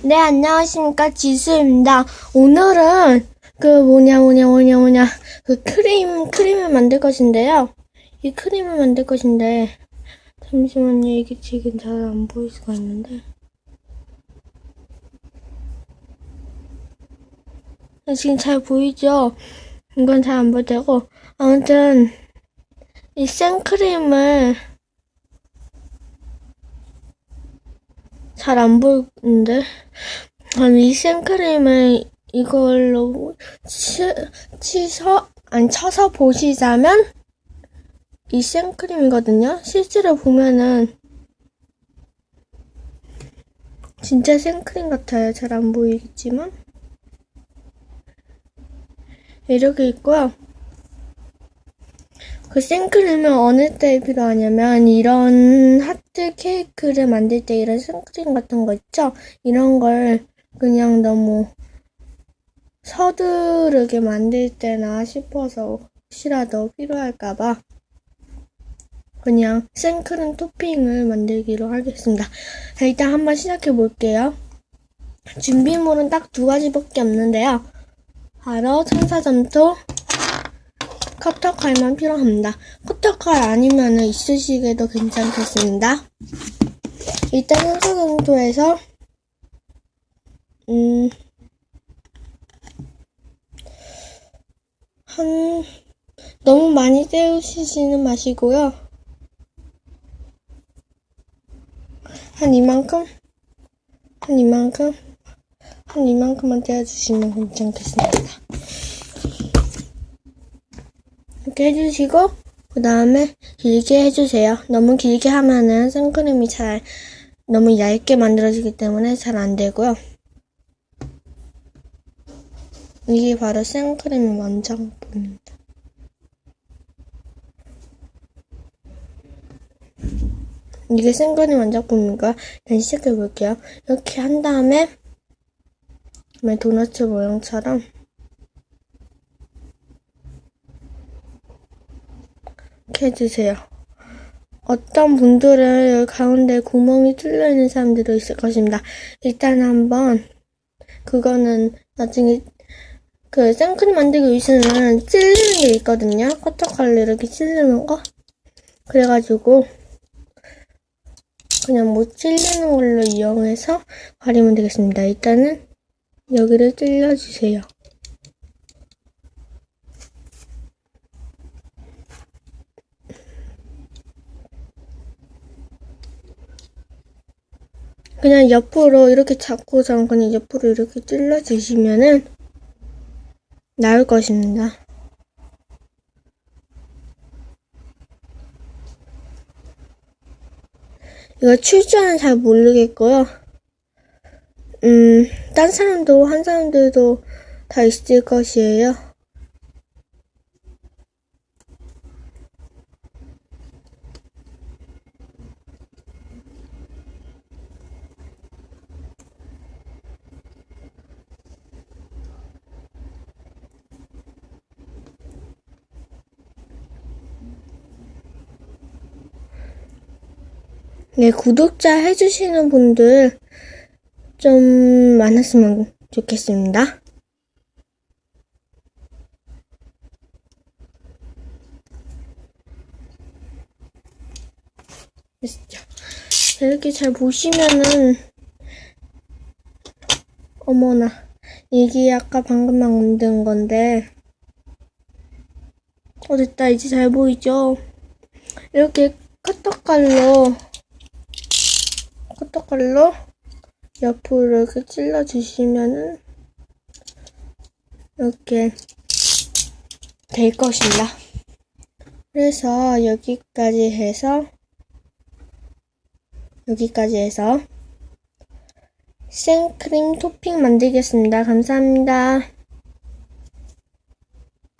네, 안녕하십니까. 지수입니다. 오늘은 그 뭐냐, 뭐냐, 뭐냐, 뭐냐. 그 크림, 크림을 만들 것인데요. 이 크림을 만들 것인데. 잠시만요. 이게 지금 잘 안 보일 수가 있는데. 아, 지금 잘 보이죠? 이건 잘 안 보일 테고. 아무튼, 이 생크림을 잘 안 보이는데. 아니, 이 생크림을 이걸로 치, 치서, 아니, 쳐서 보시자면, 이 생크림이거든요. 실제로 보면은, 진짜 생크림 같아요. 잘 안 보이겠지만. 이렇게 있고요. 그 생크림은 어느 때에 필요하냐면 이런 하트 케이크를 만들 때 이런 생크림 같은 거 있죠? 이런 걸 그냥 너무 서두르게 만들 때나 싶어서 혹시라도 필요할까봐 그냥 생크림 토핑을 만들기로 하겠습니다. 자, 일단 한번 시작해 볼게요. 준비물은 딱 두 가지밖에 없는데요. 바로 천사점토, 커터칼만 필요합니다. 커터칼 아니면 있으시게도 괜찮겠습니다. 일단 천사점토에서 음, 한 너무 많이 떼우시지는 마시고요. 한 이만큼, 한 이만큼, 한 이만큼만 떼어주시면 괜찮겠습니다. 이렇게 해주시고 그 다음에 길게 해주세요. 너무 길게 하면은 생크림이 잘 너무 얇게 만들어지기 때문에 잘 안 되고요. 이게 바로 생크림의 완성품입니다. 이게 생크림 완성품이니까 일단 시작해 볼게요. 이렇게 한 다음에 그다음에 도넛 모양처럼 이렇게 해주세요. 어떤 분들은 가운데 구멍이 뚫려 있는 사람들도 있을 것입니다. 일단 한번 그거는 나중에 그 생크림 만들기 위해서는 찔리는 게 있거든요. 커터칼로 이렇게 찔리는 거. 그래가지고 그냥 뭐 찔리는 걸로 이용해서 가리면 되겠습니다. 일단은 여기를 찔러주세요. 그냥 옆으로 이렇게 잡고서 그냥 옆으로 이렇게 찔러 주시면은 나올 것입니다. 이거 출처는 잘 모르겠고요. 음, 딴 사람도, 한 사람들도 다 있을 것이에요. 네, 구독자 해주시는 분들 좀 많았으면 좋겠습니다. 이렇게 잘 보시면은 어머나 이게 아까 방금 막 만든 건데 어 됐다 이제 잘 보이죠? 이렇게 커터칼로 커터 칼로 옆으로 이렇게 찔러주시면은 이렇게 될 것입니다. 그래서 여기까지 해서 여기까지 해서 생크림 토핑 만들겠습니다. 감사합니다.